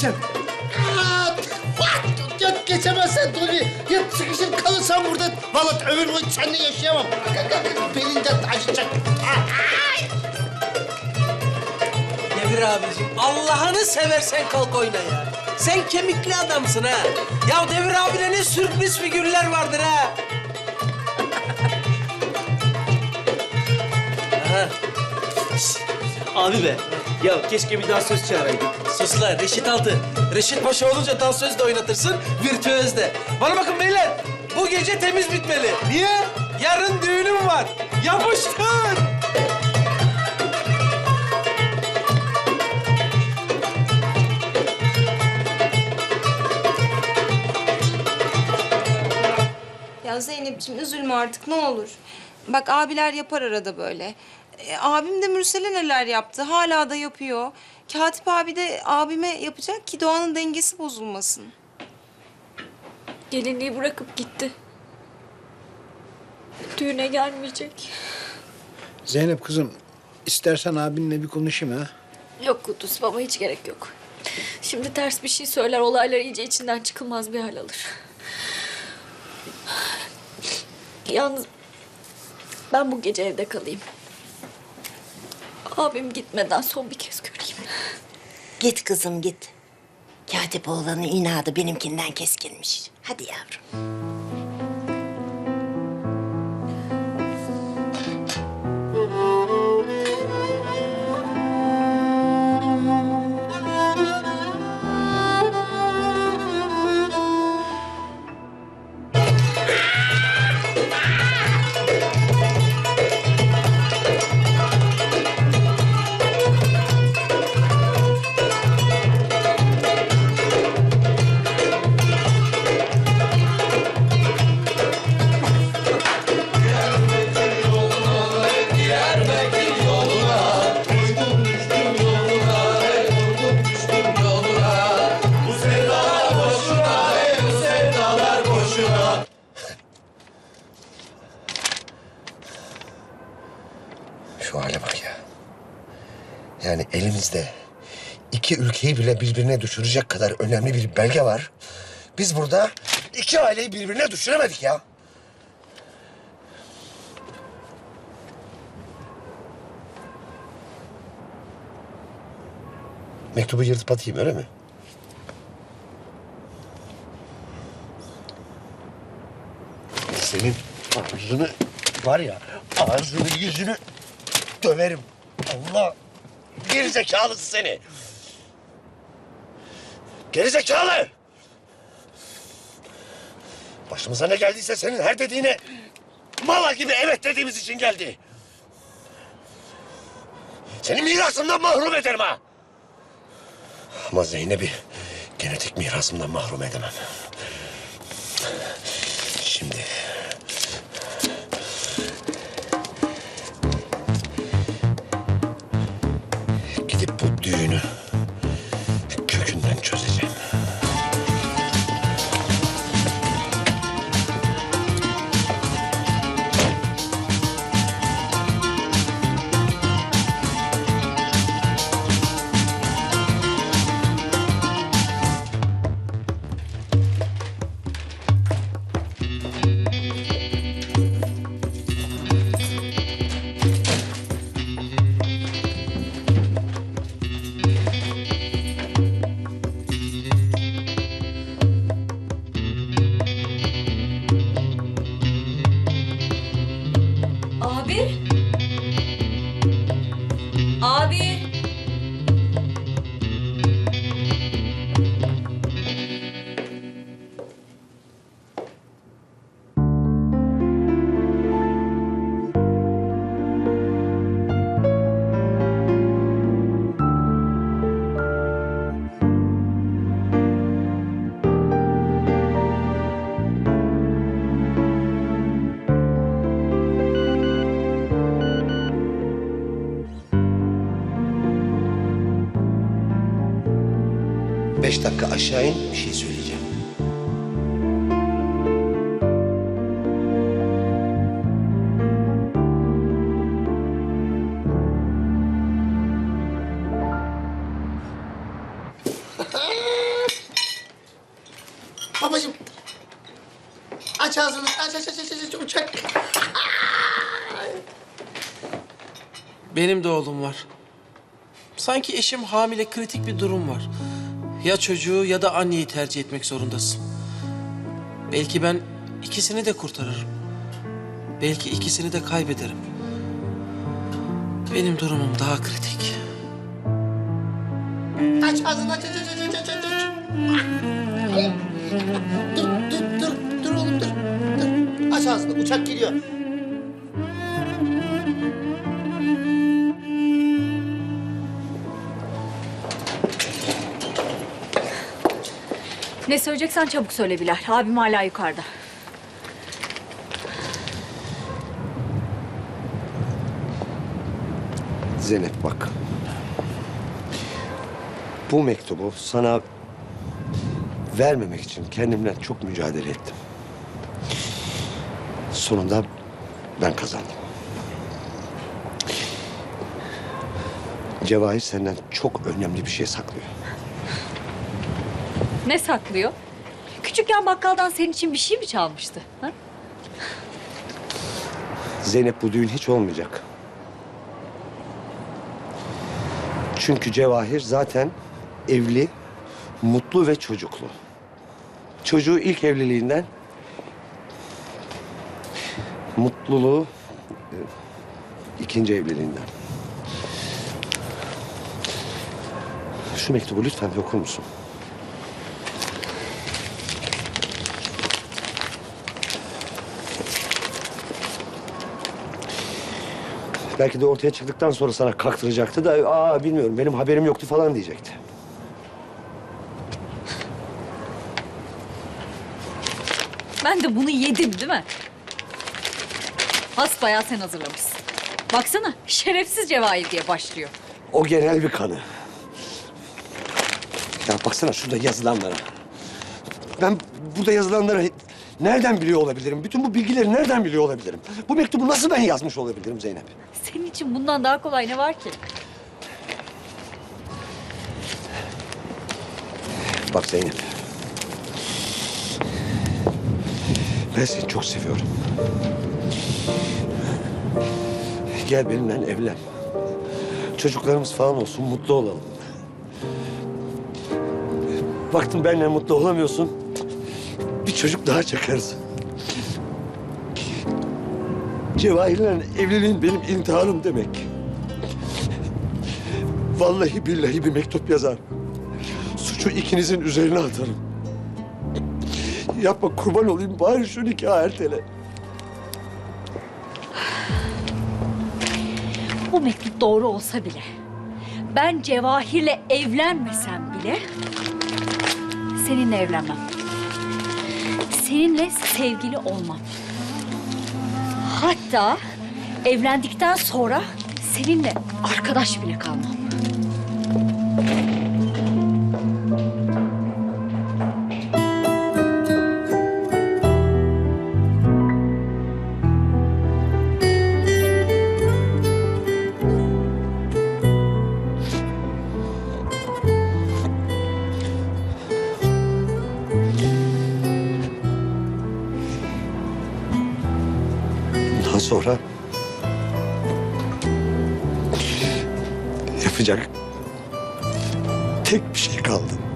Geçsin. Aa, what? Ya geçemezsen Tony. Ya sıkışır kalırsan burada. Vallahi ömür boyu seninle yaşayamam. Belinden acıyacak. Devir abicim Allah'ını seversen kalk oyna ya. Sen kemikli adamsın ha. Ya Devir abine ne sürpriz figürler vardır ha. Abi be. Ya keşke bir daha söz çağıraydık. Sus lan Reşit Altı. Reşit Paşa olunca dansöz de oynatırsın, virtüöz de. Bana bakın beyler, bu gece temiz bitmeli. Niye? Yarın düğünüm var. Yapıştır. Ya Zeynep'ciğim üzülme artık ne olur. Bak abiler yapar arada böyle. E, abim de Mürsel'e neler yaptı. Hala da yapıyor. Katip abi de abime yapacak ki Doğan'ın dengesi bozulmasın. Gelinliği bırakıp gitti. Düğüne gelmeyecek. Zeynep kızım, istersen abinle bir konuşayım ha. Yok Kudüs baba hiç gerek yok. Şimdi ters bir şey söyler olaylar iyice içinden çıkılmaz bir hal alır. Yalnız ben bu gece evde kalayım. Abim gitmeden son bir kez göreyim. Git kızım git. Katip oğlanın inadı benimkinden keskinmiş. Hadi yavrum. Şu hale bak ya. Yani elimizde iki ülkeyi bile birbirine düşürecek kadar önemli bir belge var. Biz burada iki aileyi birbirine düşüremedik ya. Mektubu yırtıp atayım öyle mi? Senin ağzını var ya ağzını yüzünü döverim. Allah gerizekalısı seni. Gerizekalı! Başımıza ne geldiyse senin her dediğine mala gibi evet dediğimiz için geldi. Seni mirasımdan mahrum ederim ha. Ama Zeynep'i genetik mirasımdan mahrum edemem. beş dakika aşağı in bir şey söyleyeceğim. Babacım. Aç ağzını. Aç aç aç aç aç uçak. Benim de oğlum var. Sanki eşim hamile kritik bir durum var. Ya çocuğu ya da anneyi tercih etmek zorundasın. Belki ben ikisini de kurtarırım. Belki ikisini de kaybederim. Benim durumum daha kritik. Aç ağzını aç aç aç aç aç aç. Dur dur dur dur oğlum dur. dur. Aç ağzını uçak geliyor. Ne söyleyeceksen çabuk söyle Bilal. Abim hala yukarıda. Zeynep bak. Bu mektubu sana vermemek için kendimle çok mücadele ettim. Sonunda ben kazandım. Cevahir senden çok önemli bir şey saklıyor. Ne saklıyor? Küçükken bakkaldan senin için bir şey mi çalmıştı? Ha? Zeynep bu düğün hiç olmayacak. Çünkü Cevahir zaten evli, mutlu ve çocuklu. Çocuğu ilk evliliğinden mutluluğu e, ikinci evliliğinden. Şu mektubu lütfen bir okur musun? Belki de ortaya çıktıktan sonra sana kaktıracaktı da aa bilmiyorum benim haberim yoktu falan diyecekti. Ben de bunu yedim değil mi? Hasbayağı sen hazırlamışsın. Baksana şerefsiz Cevahir diye başlıyor. O genel bir kanı. Ya baksana şurada yazılanlara. Ben burada yazılanları nereden biliyor olabilirim? Bütün bu bilgileri nereden biliyor olabilirim? Bu mektubu nasıl ben yazmış olabilirim Zeynep? Senin için bundan daha kolay ne var ki? Bak Zeynep. Ben seni çok seviyorum. Gel benimle evlen. Çocuklarımız falan olsun, mutlu olalım. Baktım benimle mutlu olamıyorsun. Bir çocuk daha çakarız. Cevahir'le evliliğin benim intiharım demek. Vallahi billahi bir mektup yazar. Suçu ikinizin üzerine atarım. Yapma kurban olayım bari şu nikahı ertele. Bu mektup doğru olsa bile... ...ben Cevahir'le evlenmesem bile... ...seninle evlenmem. Seninle sevgili olmam. Hatta evlendikten sonra seninle arkadaş bile kalmam. Sonra... ...yapacak tek bir şey kaldı.